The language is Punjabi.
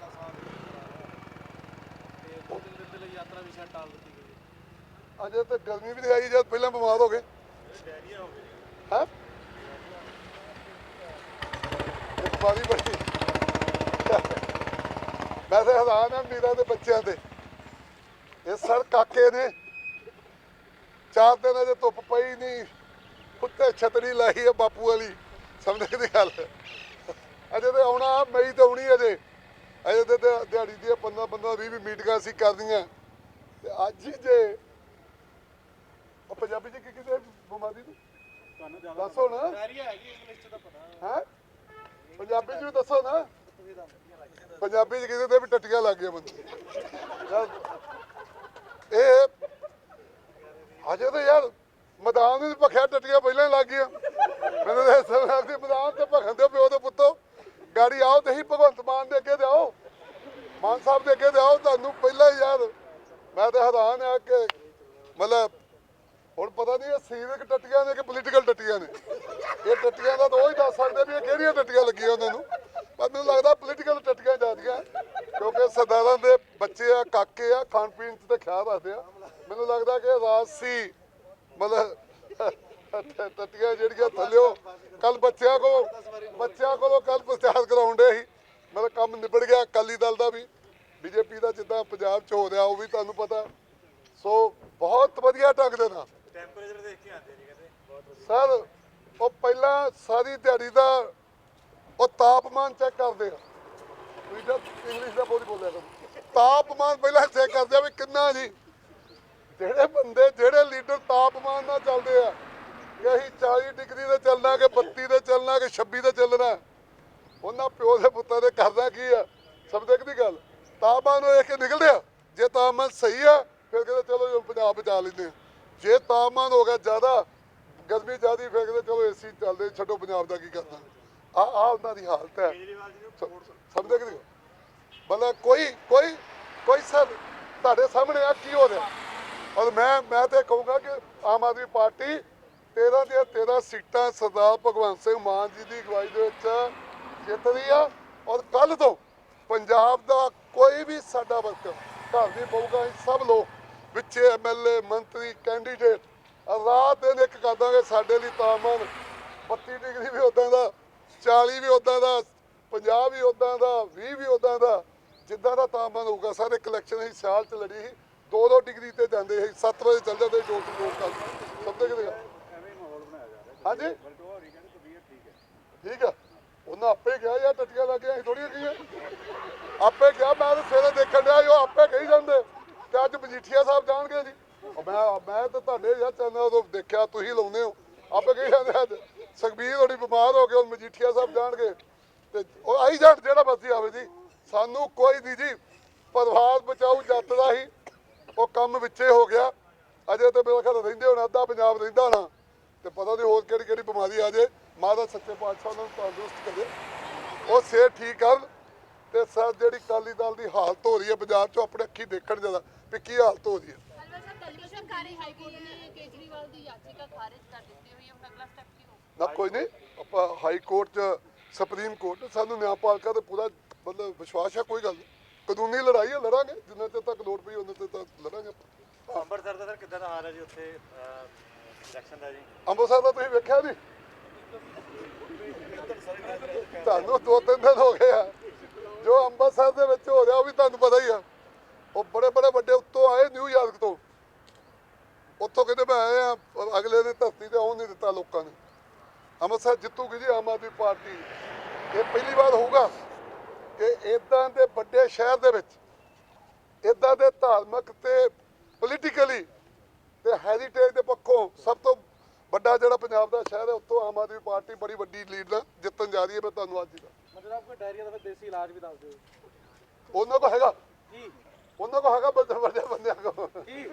ਕਰਾ ਰਿਹਾ ਤੇ ਦੋ ਤਿੰਨ ਦਿਨ ਦੇ ਲਈ ਯਾਤਰਾ ਵੀ ਸ਼ਾਇਦ ਟਾਲ ਦਿੱਤੀ ਗਈ ਹੈ। ਅਜੇ ਤੇ ਗਰਮੀ ਵੀ ਨਹੀਂ ਆਈ ਜਦ ਪਹਿਲਾਂ ਬਿਮਾਰ ਹੋ ਗਏ। ਹਾਂ ਇਹ ਬਿਮਾਰੀ ਬੜੀ। ਮੈਂ ਤਾਂ ਹੈਰਾਨ ਮੀਰਾ ਦੇ ਬੱਚਿਆਂ ਤੇ। ਇਹ ਸਰ ਕਾਕੇ ਨੇ। ਚਾਰ ਦਿਨ ਅਜੇ ਧੁੱਪ ਪਈ ਨਹੀਂ ਉੱਤੇ ਛਤਰੀ ਲਾਈ ਹੈ ਬਾਪੂ ਵਾਲੀ। ਸਮਝਦੇ ਦੀ ਗੱਲ। ਅਜੇ ਤੇ ਆਉਣਾ ਮਈ ਤੇ ਆਉਣੀ ਅਜੇ। ਅਜੇ ਤੇ ਦਿਹਾੜੀ ਦੀਆਂ 15 15 20 20 ਮੀਟਿੰਗਾਂ ਅਸੀਂ ਕਰਦੀਆਂ ਤੇ ਅੱਜ ਹੀ ਜੇ ਉਹ ਪੰਜਾਬੀ ਚ ਕੀ ਕਿਤੇ ਬਿਮਾਰੀ ਨੂੰ ਤੁਹਾਨੂੰ ਜ਼ਿਆਦਾ ਦੱਸੋ ਨਾ। ਡਾਇਰੀਆ ਹੈਗੀ ਇੰਗਲਿਸ਼ ਚ ਤਾਂ ਪਤਾ। ਹੈ? ਪੰਜਾਬੀ ਚ ਵੀ ਦੱਸੋ ਨਾ। ਪੰਜਾਬੀ ਚ ਕਿਤੇ ਤੇ ਵੀ ਟੱਟੀਆਂ ਲੱਗ ਗਿਆ ਬੰਦੇ। ਇਹ ਅਜੇ ਤਾਂ ਯਾਰ ਮੈਦਾਨ ਵਿੱਚ ਭਖਿਆ ਟੱਟੀਆਂ ਪਹਿਲਾਂ ਹੀ ਲੱਗ ਗਈਆਂ। ਮੈਨੂੰ ਤਾਂ ਸਮਝ ਆਉਂਦੀ ਮੈਦਾਨ ਤੇ ਭਖਣ ਦੇ ਪਿਓ ਦੇ ਪੁੱਤੋ। ਗਾੜੀ ਆਓ ਤੇ ਹੀ ਭਗਵੰਤ ਮਾਨ ਦੇ ਅੱਗੇ ਮਾਨ ਸਾਹਿਬ ਦੇ ਅੱਗੇ ਤੇ ਆਓ ਤੁਹਾਨੂੰ ਪਹਿਲਾਂ ਹੀ ਯਾਰ। ਮੈਂ ਤਾਂ ਹੈਰਾਨ ਆ ਕਿ ਮਤਲਬ ਹੁਣ ਪਤਾ ਨਹੀਂ ਇਹ ਸੀਵਿਕ ਟੱਟੀਆਂ ਨੇ ਕਿ ਪੋਲੀਟੀਕਲ ਟੱਟੀਆਂ ਨੇ। ਇਹ ਟੱਟੀਆਂ ਦਾ ਤਾਂ ਉਹ ਹੀ ਦੱਸ ਸਕਦੇ ਵੀ ਇਹ ਕਿਹੜੀਆਂ ਟੱਟੀਆਂ ਲੱਗੀਆਂ ਉਹਨਾਂ ਨੂੰ। ਪਰ ਮੈਨੂੰ ਲੱਗਦਾ ਪੋਲੀਟੀਕਲ ਟੱਟੀਆਂ ਜਾਂਦੀਆਂ ਕਿਉਂਕਿ ਸਰਦਾਰਾਂ ਦੇ ਬੱਚੇ ਆ, ਕਾਕੇ ਆ, ਖਾਣ ਪੀਣ 'ਚ ਤੇ ਖਿਆਲ ਰੱਖਦੇ ਆ। ਮੈਨੂੰ ਲੱਗਦਾ ਕਿ ਰਾਜਸੀ ਮਤਲਬ ਟੱਟੀਆਂ ਜਿਹੜੀਆਂ ਥੱਲਿਓ ਕੱਲ ਬੱਚਿਆਂ ਕੋ ਬੱਚਿਆਂ ਕੋਲੋਂ ਕੱਲ ਪ੍ਰਚਾਰ ਕਰਾਉਂਦੇ ਸੀ। ਮਤਲਬ ਕੰਮ ਨਿਬੜ ਗਿਆ, ਅਕਾਲੀ ਦਲ ਦਾ ਵੀ। ਬੀਜੇਪੀ ਦਾ ਜਿੱਦਾਂ ਪੰਜਾਬ 'ਚ ਹੋ ਰਿਹਾ ਉਹ ਵੀ ਤੁਹਾਨੂੰ ਪਤਾ। ਸੋ ਬਹੁਤ ਵਧੀਆ ਢੰਗ ਦੇ ਨਾਲ। ਟੈਂਪਰੇਚਰ ਦੇਖ ਕੇ ਆਉਂਦੇ ਨਹੀਂ ਕਹਿੰਦੇ। ਬਹੁਤ ਸਰ ਉਹ ਪਹਿਲਾਂ ਸਾਰੀ ਦਿਹਾੜੀ ਦਾ ਉਹ ਤਾਪਮਾਨ ਚੈੱਕ ਕਰਦੇ ਆ। ਤੁਸੀਂ ਜਦ ਇੰਗਲਿਸ਼ ਦਾ ਬੋਲ ਬੋਲਿਆ ਕਰੋ। ਤਾਪਮਾਨ ਪਹਿਲਾਂ ਚੈੱਕ ਕਰਦੇ ਆ ਵੀ ਕਿੰਨਾ ਜੀ। ਜਿਹੜੇ ਬੰਦੇ ਜਿਹੜੇ ਲੀਡਰ ਤਾਪਮਾਨ ਨਾਲ ਚੱਲਦੇ ਆ ਕਿ ਅਸੀਂ 40 ਡਿਗਰੀ ਤੇ ਚੱਲਣਾ ਕਿ 32 ਤੇ ਚੱਲਣਾ ਕਿ 26 ਤੇ ਚੱਲਣਾ ਉਹਨਾਂ ਪਿਓ ਦੇ ਪੁੱਤਾਂ ਦੇ ਕਰਦਾ ਕੀ ਆ? ਸਮਝਦੇ ਕਿ ਨਹੀਂ ਗੱਲ? ਤਾਪਮਾਨ ਉਹ ਦੇਖ ਕੇ ਨਿਕਲਦੇ ਆ। ਜੇ ਤਾਪਮਾਨ ਸਹੀ ਆ ਫਿਰ ਕਹਿੰਦੇ ਚਲੋ ਪੰਜਾਬ ਬਚਾ ਲੈਂਦੇ ਆ। ਜੇ ਤਾਪਮਾਨ ਹੋ ਗਿਆ ਜ਼ਿਆਦਾ ਗਰਮੀ ਜ਼ਿਆਦੀ ਫਿਰ ਕਹਿੰਦੇ ਚਲੋ ਏਸੀ ਚੱਲਦੇ ਛੱਡੋ ਪੰਜਾਬ ਦਾ ਕੀ ਕਰਨਾ। ਆ ਆ ਉਹਨਾਂ ਦੀ ਹਾਲਤ ਹੈ। ਸਮਝਦੇ ਕਿ ਮਤਲਬ ਕੋਈ ਕੋਈ ਕੋਈ ਸਰ ਤੁਹਾਡੇ ਸਾਹਮਣੇ ਆ ਕੀ ਹੋ ਰਿਹਾ? ਔਰ ਮੈਂ ਮੈਂ ਤੇ ਕਹੂੰਗਾ ਕਿ ਆਮ ਆਦਮੀ ਪਾਰਟੀ 13 ਦੀਆਂ 13 ਸੀਟਾਂ ਸਰਦਾਰ ਭਗਵੰਤ ਸਿੰਘ ਮਾਨ ਜੀ ਦੀ ਅਗਵਾਈ ਦੇ ਵਿੱਚ ਜਿੱਤ ਰਹੀ ਆ। ਔਰ ਕੱਲ ਤੋਂ ਪੰਜਾਬ ਦਾ ਕੋਈ ਵੀ ਸਾਡਾ ਵਰਕਰ ਘਰ ਦੀ ਬਹੂਗਾ ਅਸੀਂ ਸਭ ਲੋਕ ਵਿੱਚੇ ਐਮਐਲਏ ਮੰਤਰੀ ਕੈਂਡੀਡੇਟ ਰਾਤ ਦਿਨ ਇੱਕ ਕਰ ਦਾਂਗੇ ਸਾਡੇ ਲਈ ਤਾਪਮਾਨ 32 ਡਿਗਰੀ ਵੀ ਉਦਾਂ ਦਾ 40 ਵੀ ਉਦਾਂ ਦਾ 50 ਵੀ ਉਦਾਂ ਦਾ 20 ਵੀ ਉਦਾਂ ਦਾ ਜਿੱਦਾਂ ਦਾ ਤਾਪਮਾਨ ਹੋਊਗਾ। ਸਾਰੇ ਕਲੈਕਸ਼ਨ ਅਸੀਂ ਸਿਆਲ ਚ ਲੜੀ ਸੀ। 2-2 ਡਿਗਰੀ ਤੇ ਜਾਂਦੇ ਸੀ। 7 ਵਜੇ ਚੱਲ ਜਾਂਦੇ ਟੂ ਡੋਰ ਕਰ ਸਮਝਦੇ ਕਿ ਨਹੀਂ? ਐਵੇਂ ਮਾਹੌਲ ਬਣਾਇਆ ਜਾ ਰਿਹਾ। ਹਾਂਜੀ। ਠੀਕ ਹੈ। ਠੀਕ ਆ। ਉਹਨਾਂ ਆਪੇ ਕਿਹਾ ਯਾਰ ਟੱਟੀਆਂ ਲੱਗ ਗਈਆਂ ਥੋੜੀਆਂ ਕੀਆਂ ਆਪੇ ਕਿਹਾ ਮੈਂ ਤਾਂ ਸਵੇਰੇ ਦੇਖਣ ਡਿਆ ਸੀ, ਉਹ ਆਪੇ ਕਹੀ ਜਾਂਦੇ। ਤੇ ਅੱਜ ਮਜੀਠੀਆ ਸਾਹਿਬ ਜਾਣਗੇ ਜੀ। ਉਹ ਮੈਂ ਮੈਂ ਤਾਂ ਤੁਹਾਡੇ ਯਾਰ ਚੈਨਲ ਤੋਂ ਦੇਖਿਆ ਤੁਸੀਂ ਲਾਉਂਦੇ ਹੋ। ਆਪੇ ਕਹੀ ਜਾਂਦੇ ਅੱਜ। ਸੁਖਬੀਰ ਥੋੜੀ ਬਿਮਾਰ ਹੋ ਗਏ ਹੁਣ ਮਜੀਠੀਆ ਸਾਹਿਬ ਜਾਣਗੇ। ਤੇ ਉਹ ਆਈ ਜਾਣ ਜਿਹੜਾ ਮਰਜ਼ੀ ਆਵੇ ਜੀ। ਸਾਨੂੰ ਕੋਈ ਨਹੀਂ ਜੀ ਪਰਿਵਾਰ ਬਚਾਊ ਜੱਟ ਦਾ ਹੀ। ਉਹ ਕੰਮ ਵਿੱਚੇ ਹੋ ਗਿਆ। ਅਜੇ ਤੇ ਮੇਰਾ ਖਿਆਲ ਰਹਿੰਦੇ ਹੋਣਾ ਅੱਧਾ ਪੰਜਾਬ ਰਹਿੰਦਾ ਹੋਣਾ। ਤੇ ਪਤਾ ਨਹੀਂ ਹੋਰ ਕਿਹੜੀ ਕਿਹੜੀ ਬਿਮਾਰੀ ਆ ਜੇ। ਮਹਾਰਾਜ ਸੱਚੇ ਪਾਤਸ਼ਾਹ ਉਹਨਾਂ ਨੂੰ ਤੰਦਰੁਸਤ ਕਰੇ। ਉਹ ਸਿਹਤ ਠੀਕ ਕਰਨ। ਤੇ ਸਰ ਜਿਹੜੀ ਕਾਲੀ ਦਲ ਦੀ ਹਾਲਤ ਹੋ ਰਹੀ ਹੈ ਪੰਜਾਬ 'ਚ ਆਪਣੇ ਅੱਖੀ ਦੇਖਣ ਜਦਾ ਵੀ ਕੀ ਹਾਲਤ ਹੋ ਰਹੀ ਹੈ। ਨੇ ਕੇਜਰੀਵਾਲ ਦੀ ਯਾਚੀਕਾ ਖਾਰਿਜ ਕਰ ਦਿੱਤੀ ਹੋਈ ਹੈ ਹੁਣ ਅਗਲਾ ਸਟੈਪ ਕੀ ਹੋਊ ਨਾ ਕੋਈ ਨਹੀਂ ਆਪਾਂ ਹਾਈ ਕੋਰਟ 'ਚ ਸੁਪਰੀਮ ਕੋਰਟ ਸਾਨੂੰ ਨਿਆਂਪਾਲਿਕਾ ਤੇ ਪੂਰਾ ਮਤਲਬ ਵਿਸ਼ਵਾਸ ਹੈ ਕੋਈ ਗੱਲ ਨਹੀਂ। ਕਾਨੂੰਨੀ ਲੜਾਈ ਹੈ ਲੜਾਂਗੇ ਜਿੰਨਾ ਚਿਰ ਤੱਕ ਲੋੜ ਪਈ ਉਹਨਾਂ ਚਿਰ ਤੱਕ ਲੜਾਂਗੇ। ਅੰਮ੍ਰਿਤਸਰ ਦਾ ਸਰ ਕਿੱਦਾਂ ਦਾ ਹਾਲ ਹੈ ਜੀ ਉੱਥੇ ਇਲੈਕਸ਼ਨ ਦਾ ਜੀ? ਅੰਮ੍ਰਿਤਸਰ ਦਾ ਤੁਸੀਂ ਵੇਖਿਆ ਨਹੀਂ? ਤੁਹਾਨੂੰ ਦੋ ਤਿੰਨ ਦਿਨ ਹੋ ਗਏ ਆ। ਜੋ ਅੰਮ੍ਰਿਤਸਰ ਦੇ ਵਿੱਚ ਹੋ ਰਿਹਾ ਉਹ ਵੀ ਤੁਹਾਨੂੰ ਪਤਾ ਹੀ ਆ। ਉਹ ਬੜੇ ਬੜੇ ਵੱਡੇ ਉੱਤੋਂ ਆਏ ਨਿਊਯਾਰਕ ਤੋਂ। ਉੱਥੋਂ ਕਹਿੰਦੇ ਮੈਂ ਆਏ ਅਗਲੇ ਨੇ ਧਰਤੀ ਤੇ ਆਉਣ ਨਹੀਂ ਦਿੱਤਾ ਲੋਕਾਂ ਨੇ। ਅੰਮ੍ਰਿਤਸਰ ਜਿੱਤੂਗੀ ਜੀ ਆਮ ਆਦਮੀ ਪਾਰਟੀ। ਇਹ ਪਹਿਲੀ ਵਾਰ ਹੋਊਗਾ ਕਿ ਇਦਾਂ ਦੇ ਵੱਡੇ ਸ਼ਹਿਰ ਦੇ ਵਿੱਚ ਇਦਾਂ ਦੇ ਧਾਰਮਿਕ ਤੇ ਪੋਲੀਟੀਕਲੀ ਤੇ ਹੈਰੀਟੇਜ ਦੇ ਪੱਖੋਂ ਸਭ ਤੋਂ ਵੱਡਾ ਜਿਹੜਾ ਪੰਜਾਬ ਦਾ ਸ਼ਹਿਰ ਹੈ ਉੱਥੋਂ ਆਮ ਆਦਮੀ ਪਾਰਟੀ ਬੜੀ ਵੱਡੀ ਲੀਡ ਨਾਲ ਜਿੱਤਣ ਜਾ ਰਹੀ ਹੈ ਮੈਂ ਤੁਹਾਨੂੰ ਅੱਜ ਦੱਸ ਮਤਲਬ ਕੋਈ ਡਾਇਰੀਆ ਦਾ ਫਿਰ ਦੇਸੀ ਇਲਾਜ ਵੀ ਦੱਸ ਦਿਓ। ਉਹਨਾਂ ਕੋ ਹੈਗਾ। ਕੀ? ਉਹਨਾਂ ਕੋ ਹੈਗਾ ਵੱਡੇ ਵੱਡੇ ਬੰਦਿਆਂ ਕੋ? ਕੀ